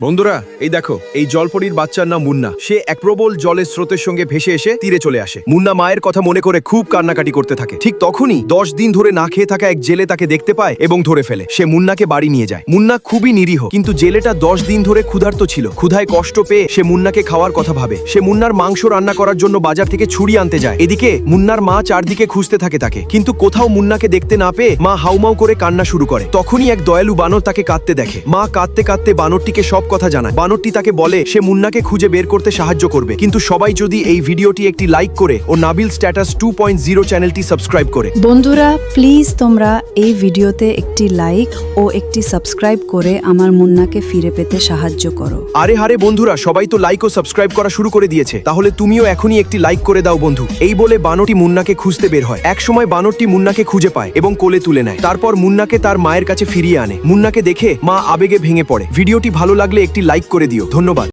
বন্ধুরা, এই দেখো, এই জলপরীর বাচ্চার নাম মুন্না। সে এক প্রবল জলের স্রোতের সঙ্গে ভেসে এসে তীরে চলে আসে। মুন্না মায়ের কথা মনে করে খুব কান্নাকাটি করতে থাকে। ঠিক তখনই দশ দিন ধরে না খেয়ে থাকা এক জেলে তাকে দেখতে পায় এবং ধরে ফেলে। সে মুন্নাকে বাড়ি নিয়ে যায়। মুন্না খুবই নিরীহ, কিন্তু জেলেটা দশ দিন ধরে ক্ষুধার্ত ছিল। ক্ষুধায় কষ্ট পেয়ে সে মুন্নাকে খাওয়ার কথা ভাবে। সে মুন্নার মাংস রান্না করার জন্য বাজার থেকে ছুরি আনতে যায়। এদিকে মুন্নার মা চারদিকে খুঁজতে থাকে তাকে। কিন্তু কোথাও মুন্নাকে দেখতে না পেয়ে মা হাউমাউ করে কান্না শুরু করে। তখনই এক দয়ালু বানর তাকে কাঁদতে দেখে। মা কাঁদতে কাঁদতে বানরটিকে সব কথা জানায়। বানরটি তাকে বলে সে মুন্নাকে খুঁজে বের করতে সাহায্য করবে। কিন্তু সবাই যদি এই ভিডিওটি একটি লাইক করে ও Nabil status two point zero চ্যানেলটি সাবস্ক্রাইব করে। বন্ধুরা প্লিজ তোমরা এই ভিডিওতে একটি লাইক ও একটি সাবস্ক্রাইব করে আমার মুন্নাকে ফিরে পেতে সাহায্য করো। আরে হারে বন্ধুরা সবাই তো লাইক ও সাবস্ক্রাইব করা শুরু করে দিয়েছে। তাহলে তুমিও এখনই একটি লাইক করে দাও বন্ধু। এই বলে বানরটি মুন্নাকে খুঁজতে বের হয়। এক সময় বানরটি মুন্নাকে খুঁজে পায় এবং কোলে তুলে নেয়। তারপর মুন্নাকে তার মায়ের কাছে ফিরিয়ে আনে। মুন্নাকে দেখে মা আবেগে ভেঙে পড়ে। ভিডিওটি ভালো লাগলে একটি লাইক করে দিও। ধন্যবাদ।